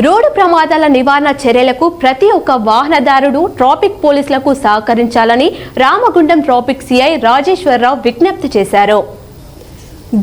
Road ప్రమాదాల నివారణ చర్యలకు ప్రతి ఒక్క వాహనదారుడు ట్రాఫిక్ పోలీసులకు సహకరించాలని రామగుండం ట్రాఫిక్ సిఐ రాజేశ్వరరావు విజ్ఞప్తి చేశారు.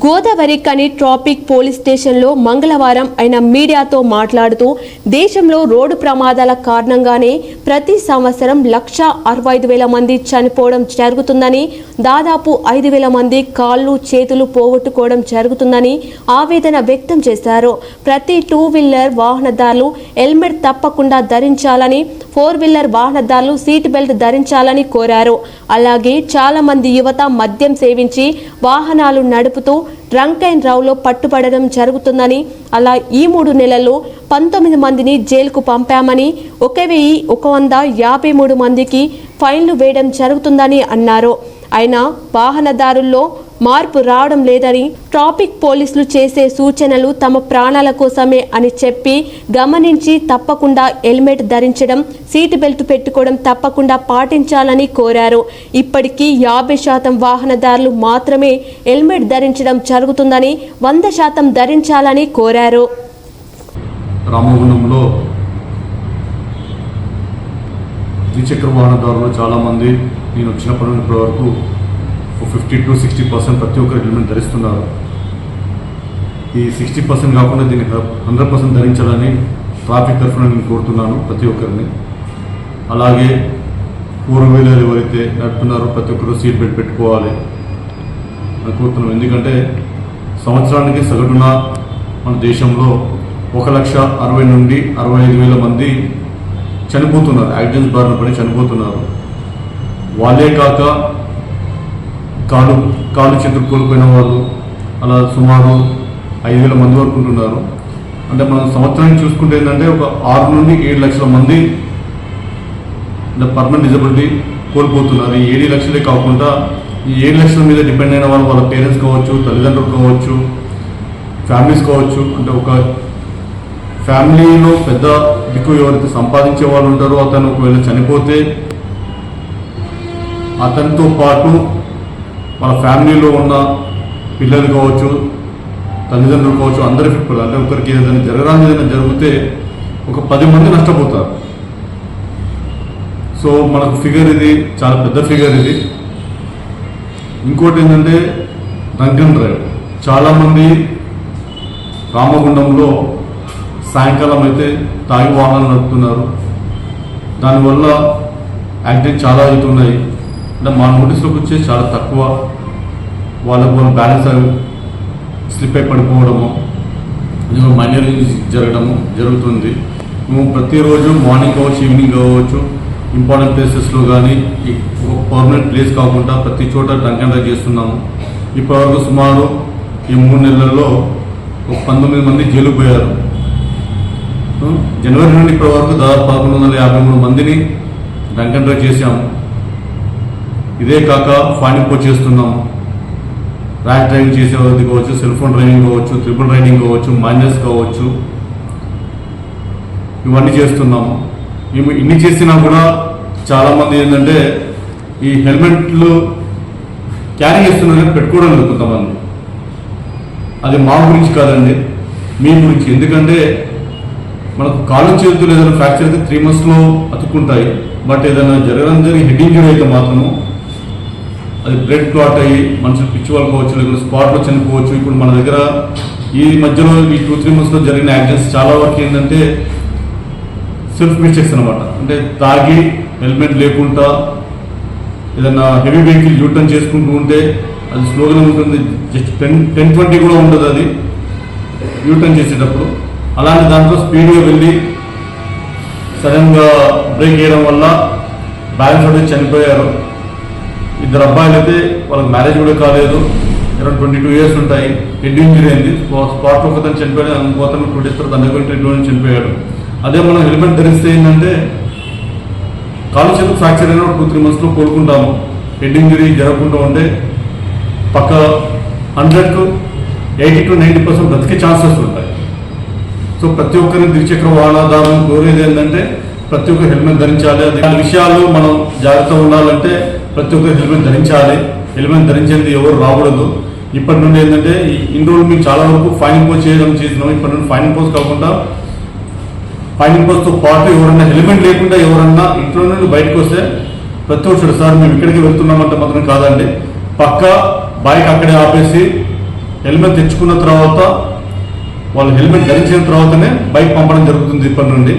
గోదావరి కని ట్రాఫిక్ పోలీస్ స్టేషన్లో మంగళవారం ఆయన మీడియాతో మాట్లాడుతూ దేశంలో రోడ్డు ప్రమాదాల కారణంగానే ప్రతి సంవత్సరం లక్ష అరవై ఐదు వేల మంది చనిపోవడం జరుగుతుందని దాదాపు ఐదు వేల మంది కాళ్ళు చేతులు పోగొట్టుకోవడం జరుగుతుందని ఆవేదన వ్యక్తం చేశారు. ప్రతి టూ వీలర్ వాహనదారులు హెల్మెట్ తప్పకుండా ధరించాలని ఫోర్ వీలర్ వాహనదారులు సీట్ బెల్ట్ ధరించాలని కోరారు. అలాగే చాలా మంది యువత మద్యం సేవించి వాహనాలు నడుపుతూ డ్రంక్ అండ్ రావులో పట్టుబడడం జరుగుతుందని అలా ఈ మూడు నెలల్లో పంతొమ్మిది మందిని జైలుకు పంపామని ఒక వెయ్యి ఒక వంద యాభై మూడు మందికి ఫైన్లు వేయడం జరుగుతుందని అన్నారు. అయినా వాహనదారుల్లో మార్పు రావడం లేదని ట్రాఫిక్ పోలీసులు చేసే సూచనలు తమ ప్రాణాల కోసమే అని చెప్పి గమనించి తప్పకుండా హెల్మెట్ ధరించడం సీట్ బెల్ట్ పెట్టుకోవడం తప్పకుండా పాటించాలని కోరారు. ఇప్పటికీ యాభై శాతం వాహనదారులు మాత్రమే హెల్మెట్ ధరించడం జరుగుతుందని వంద శాతం ధరించాలని కోరారు. రామగుండంలో ద్విచక్ర వాహనదారులు చాలామంది నేను వచ్చినప్పటి వరకు ఫిఫ్టీ టు సిక్స్టీ పర్సెంట్ ప్రతి ఒక్కరు హెల్మెట్ ధరిస్తున్నారు. ఈ సిక్స్టీ పర్సెంట్ కాకుండా దీన్ని హండ్రెడ్ పర్సెంట్ ధరించాలని ట్రాఫిక్ తరఫున నేను కోరుతున్నాను ప్రతి ఒక్కరిని. అలాగే ఫోర్ వీలర్ ఎవరైతే నడుపుతున్నారో ప్రతి ఒక్కరు సీట్ బెల్ట్ పెట్టుకోవాలి అని కోరుతున్నాం. ఎందుకంటే సంవత్సరానికి సగటున మన దేశంలో ఒక లక్ష అరవై నుండి అరవై ఐదు వేల మంది చనిపోతున్నారు. యాక్సిడెంట్స్ బారిన పడి చనిపోతున్నారు. వాళ్ళే కాక కాలు కాలు చేతులు కోల్పోయిన వాళ్ళు అలా సుమారు ఐదు వేల మంది వరకు ఉంటున్నారు. అంటే మనం సంవత్సరానికి చూసుకుంటే ఏంటంటే ఒక ఆరు నుండి ఏడు లక్షల మంది అంటే పర్మనెంట్ డిజబిలిటీ కోల్పోతున్నారు. ఈ ఏడు లక్షలే కాకుండా ఈ ఏడు లక్షల మీద డిపెండ్ అయిన వాళ్ళు వాళ్ళ పేరెంట్స్ కావచ్చు తల్లిదండ్రులు కావచ్చు ఫ్యామిలీస్ కావచ్చు అంటే ఒక ఫ్యామిలీలో పెద్ద దిక్కు ఎవరైతే సంపాదించే వాళ్ళు ఉంటారో అతను ఒకవేళ చనిపోతే అతనితో పాటు మన ఫ్యామిలీలో ఉన్న పిల్లలు కావచ్చు తల్లిదండ్రులు కావచ్చు అందరి ఎఫెక్ట్ అంటే ఒకరికి ఏదైనా జరగడానికి ఏదైనా జరిగితే ఒక పది మంది నష్టపోతారు. సో మనకు ఫిగర్ ఇది చాలా పెద్ద ఫిగర్ ఇది. ఇంకోటి ఏంటంటే డ్రంక్ డ్రైవ్. చాలామంది రామగుండంలో సాయంకాలం అయితే తాగి వాహనాలు నడుపుతున్నారు. దానివల్ల యాక్సిడెంట్ చాలా అవుతున్నాయి. అంటే మా నోటీస్లోకి వచ్చే చాలా తక్కువ వాళ్ళకు వాళ్ళ బ్యాలెన్స్ స్లిప్ అయి పడిపోవడము ఇదిగో మైనర్ జరగడము జరుగుతుంది. మేము ప్రతిరోజు మార్నింగ్ కావచ్చు ఈవినింగ్ కావచ్చు ఇంపార్టెంట్ ప్లేసెస్లో కానీ పర్మనెంట్ ప్లేస్ కాకుండా ప్రతి చోట డ్రంక్ అండ్ చేస్తున్నాము. ఇప్పటివరకు సుమారు ఈ మూడు నెలల్లో ఒక పంతొమ్మిది మంది జైలు పోయారు. జనవరి నుండి ఇప్పటి వరకు దాదాపు పదకొండు వందల యాభై మూడు మందిని డ్రంక్ అండ్ చేశాము. ఇదే కాక ఫైన్ ఇంపోజ్ చేస్తున్నాం. ర్యాష్ డ్రైవింగ్ చేసేవాది కావచ్చు సెల్ ఫోన్ డ్రైవింగ్ కావచ్చు ట్రిపుల్ రైడింగ్ కావచ్చు మైనస్ కావచ్చు. ఇవన్నీ చేస్తున్నాం. మేము ఇన్ని చేసినా కూడా చాలామంది ఏంటంటే ఈ హెల్మెట్లు క్యారీ చేస్తున్నారని పెట్టుకోవడం లేదు కొంతమంది. అది మా గురించి కాదండి మీ గురించి. ఎందుకంటే మనకు కాలు చేతులు ఏదైనా ఫ్రాక్చర్ అయితే త్రీ మంత్స్లో అతుక్కుంటాయి. బట్ ఏదైనా జరగడం జరిగి హెడ్ ఇంజరీ అయితే మాత్రము అది బ్లడ్ క్లాట్ అయ్యి మనుషులు పిచ్చి వాళ్ళకోవచ్చు లేకుంటే స్పాట్లో చనిపోవచ్చు. ఇప్పుడు మన దగ్గర ఈ మధ్యలో ఈ టూ త్రీ మంత్స్లో జరిగిన యాక్సిడెంట్స్ చాలా వరకు ఏంటంటే సెల్ఫ్ మిస్టేక్స్ అనమాట అంటే తాగి హెల్మెట్ లేకుండా ఏదైనా హెవీ వెహికల్ యూటర్న్ చేసుకుంటూ ఉంటే అది స్లోగానే ఉంటుంది జస్ట్ టెన్ టెన్ ట్వంటీ కూడా ఉండదు అది. యూటర్న్ చేసేటప్పుడు. అలాంటి దాంట్లో స్పీడ్గా వెళ్ళి సడన్గా బ్రేక్ వేయడం వల్ల బ్యాలెన్స్ అనేది చనిపోయారు. ఇద్దరు అబ్బాయిలు అయితే వాళ్ళకి మ్యారేజ్ కూడా కాలేదు. అరౌండ్ ట్వంటీ టూ ఇయర్స్ ఉంటాయి. హెడ్ ఇంజరీ అయింది. స్పాట్ ఒకతను చనిపోయాడు. ఇంకోతను టూ డేస్ తర్వాత అండర్ ట్రీట్మెంట్ చనిపోయాడు. అదే మనం హెల్మెట్ ధరిస్తే ఏంటంటే కాలు చేతులు ఫ్రాక్చర్ అయిన టూ త్రీ మంత్స్లో కోలుకుంటాము. హెడ్ ఇంజరీ జరగకుండా ఉంటే పక్క హండ్రెడ్కు ఎయిటీ టు నైంటీ పర్సెంట్ బ్రతికే ఛాన్సెస్ ఉంటాయి. సో ప్రతి ఒక్కరిని ద్విచక్ర వాహనదారులను కోరేది ఏంటంటే ప్రతి ఒక్క హెల్మెట్ ధరించాలి. అది ఆ విషయాలు మనం జాగ్రత్తగా ఉండాలంటే ప్రతి ఒక్కరు హెల్మెట్ ధరించాలి. హెల్మెట్ ధరించేది ఎవరు రాకూడదు. ఇప్పటి నుండి ఏంటంటే ఈ ఇన్ని రోజులు మేము చాలా వరకు ఫైన్ ఇంపోజ్ చేయడం చేసినాం. ఇప్పటి నుండి ఫైన్ ఇంపోజ్ కాకుండా ఫైన్ పైన పాటు ఎవరన్నా హెల్మెట్ లేకుండా ఎవరన్నా ఇంట్లో నుండి బయటకు వస్తే ప్రతి ఒక్కరు సార్ మేము ఇక్కడికి వెళ్తున్నామంటే మాత్రం కాదండి. పక్క బైక్ అక్కడే ఆపేసి హెల్మెట్ తెచ్చుకున్న తర్వాత వాళ్ళు హెల్మెట్ ధరించిన తర్వాతనే బైక్ పంపడం జరుగుతుంది ఇప్పటి నుండి.